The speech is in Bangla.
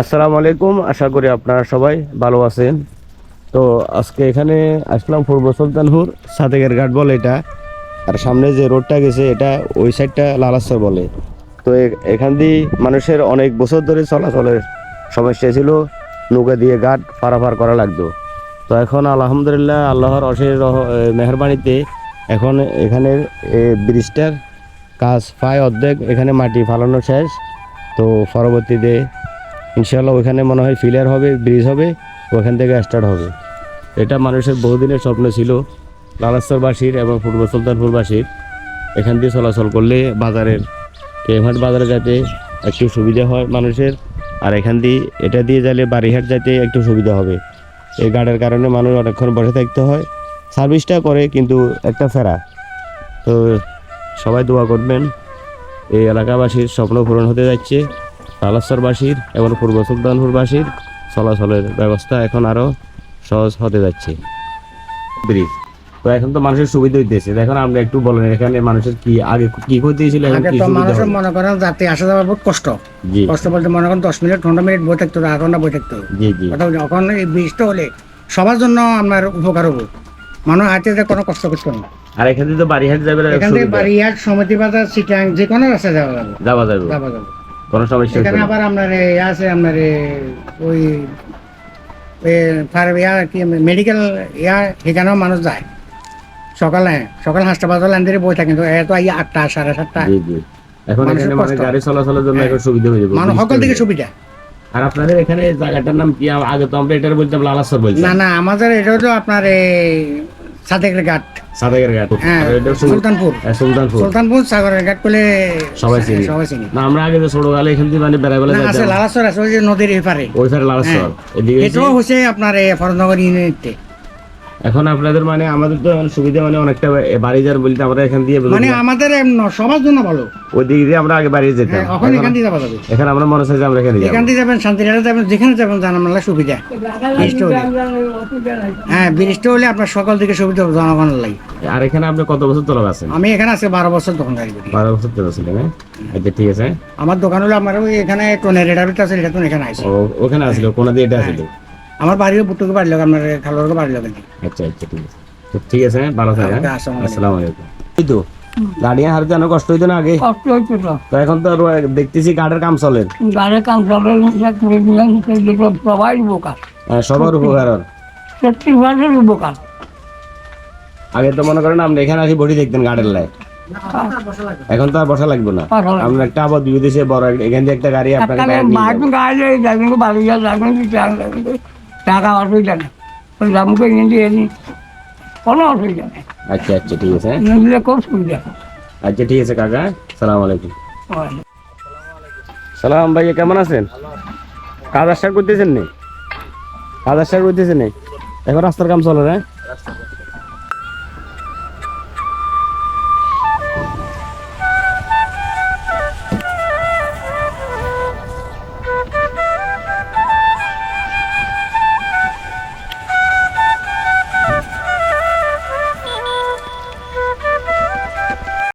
আসসালামু আলাইকুম, আশা করি আপনারা সবাই ভালো আছেন। তো আজকে এখানে আসলাম পূর্ব সুলতানপুর, সাদেকের ঘাট বলে এটা। আর সামনে যে রোডটা গেছে, এটা ওই সাইডটা লালাসর বলে। তো এখান দিয়ে মানুষের অনেক বছর ধরে চলাচলের সমস্যা ছিল, নৌকা দিয়ে ঘাট পারাপার করা লাগতো। তো এখন আলহামদুলিল্লাহ আল্লাহর অশেষ মেহরবানিতে এখন এখানের ব্রিজটার কাজ প্রায় অর্ধেক এখানে মাটি ফালানো শেষ। তো পরবর্তীতে ইনশাল্লাহ ওইখানে মনে হয় ফিলার হবে ব্রিজ হবে ওখান থেকে স্টার্ট হবে। এটা মানুষের বহুদিনের স্বপ্ন ছিল, লালাস্তরবাসীর এবং পূর্ব সুলতানপুরবাসীর। এখান দিয়ে চলাচল করলে বাজারের কেমহাট বাজারে যাতে একটু সুবিধা হয় মানুষের, আর এখান দিয়ে এটা দিয়ে গেলে বাড়িহাট যাতে একটু সুবিধা হবে। এই গাড়ির কারণে মানুষ অনেকক্ষণ বসে থাকতে হয় সার্ভিসটা করে কিন্তু একটা ফেরা। তো সবাই দোয়া করবেন, এই এলাকাবাসীর স্বপ্ন পূরণ হতে যাচ্ছে। তালাশ্বরবাসীর এবং পূর্ব সুলতানপুরবাসীর চলাচলের ব্যবস্থা এখন আরও সহজ হতে যাচ্ছে। ব্রিজ তো এখন তো মানুষের সুবিধা হইতেছে। এখন আমরা একটু বলেন এখানে মানুষের কি আগে কি ক্ষতি ছিল এখন আগে কি তো সুবিধা মানুষের মনে করেন যাতে আসা যাওয়া বহুত কষ্ট। কষ্ট বলতে মনে করেন দশ মিনিট পনেরো মিনিট বই থাকতো আধা ঘণ্টা বই থাকতো জি জি। এখন এই ব্রিজটা হলে সবার জন্য আপনার উপকার হব। মানুষ হাতে যে কোনো কষ্ট করতো না। আর এখান থেকে তো বাড়িহাট যাবে এখান থেকে সমিতি বাজার সিটাং যে কোনো রাস্তা যাওয়া যাবে। যাওয়া যাবে। যাওয়া যাবে। কোনো সমস্যা হচ্ছে এখানে আবার আপনার ইয়ে আছে আপনার ওই ফার ইয়া কি মেডিকেল ইয়া মানুষ যায়। সকালে সকাল হাঁসটা বাজার লাইন বই থাকে কিন্তু এত আই আটটা সাড়ে সাতটা। এখন এখানে মানে গাড়ি চলাচলের জন্য এখন সুবিধা হয়ে যাবে মানুষ সকল দিকে সুবিধা। আর আপনাদের এখানে জায়গাটার নাম কি? আগে তো আমরা এটার বলতাম লালাসর না বলতাম। না আমাদের এটা হলো আপনার সাদেকের ঘাট। সাদেকের ঘাট। হ্যাঁ সুলতানপুর। হ্যাঁ, সুলতানপুর। সুলতানপুর সাগরের ঘাট বলে সবাই চিনি। সবাই চিনি। না আমরা আগে যে ছোটবেলা এখান থেকে মানে বেড়াবেলা যাই আছে লালাসর আছে ওই যে নদীর এপারে ওই পারে লালাসর এদিকে এটাও হচ্ছে আপনার এই ফরনগর ইউনিটে এখন আপনাদের মানে আমাদের তো সুবিধা মানে অনেকটা বাড়ি যার বলতে আমরা এখান দিয়ে মানে আমাদের সবার জন্য ভালো। ওই দিক দিয়ে আমরা আগে বাড়ি যেতাম। হ্যাঁ এখন এখান দিয়ে যাওয়া যাবে। এখন আমরা মনে হচ্ছে যে আমরা এখানে এখান দিয়ে যাবেন শান্তিরাটা যাবেন যেখানে যাবেন জানামাল্লা সুবিধা। হ্যাঁ ব্রিজটা হলে আপনার সকাল থেকে সুবিধা হবে জনগণের লাগে। আর এখানে আপনি কত বছর তোলা আছেন? আমি এখানে আছি বারো বছর দোকান বারো বছর তোলা ছিলেন হ্যাঁ? আচ্ছা ঠিক আছে। আমার দোকান হলো আমার ওই এখানে টোনের রেডার আছে এটা তো এখানে আছে। ওখানে আসলো কোনা দিয়ে এটা আসলো আমার বাড়িও বুটুকে বাড়ি লোক আপনার খালোরকে বাড়ি লোক আচ্ছা আচ্ছা ঠিক আছে। তো ঠিক আছে হ্যাঁ, ভালো থাকেন আচ্ছা, আসসালামু আলাইকুম। এই তো গাড়ি হার জানো কষ্ট হইতো না আগে? কষ্ট হচ্ছে তো এখন তো রো- দেখতেছি গাড়ির কাম চলে। গাড়ির কাম চলে সবাই উপকার। হ্যাঁ, সবার উপকার সত্যি ভাষার উপকার। আগে তো মনে করেন আপনি এখানে আসি বডি দেখতেন গাড়ির লাই এখন তো আর বসা লাগবে না। বসা আমরা একটা আবার দুই দেশে বড় এখান থেকে একটা গাড়ি আপনাকে। গাড়ি টাকা অসুবিধা নেই ওই রামুকে নিয়ে কোনো অসুবিধা নেই আচ্ছা আচ্ছা ঠিক আছে। হ্যাঁ। নিয়ে খুব সুবিধা। আচ্ছা ঠিক আছে কাকা। সালাম আলাইকুম। সালাম ভাইয়া কেমন আছেন? কাজ আসার করতেছেন নি? কাজ আসার করতেছেন নি? এখন রাস্তার কাম চলে না?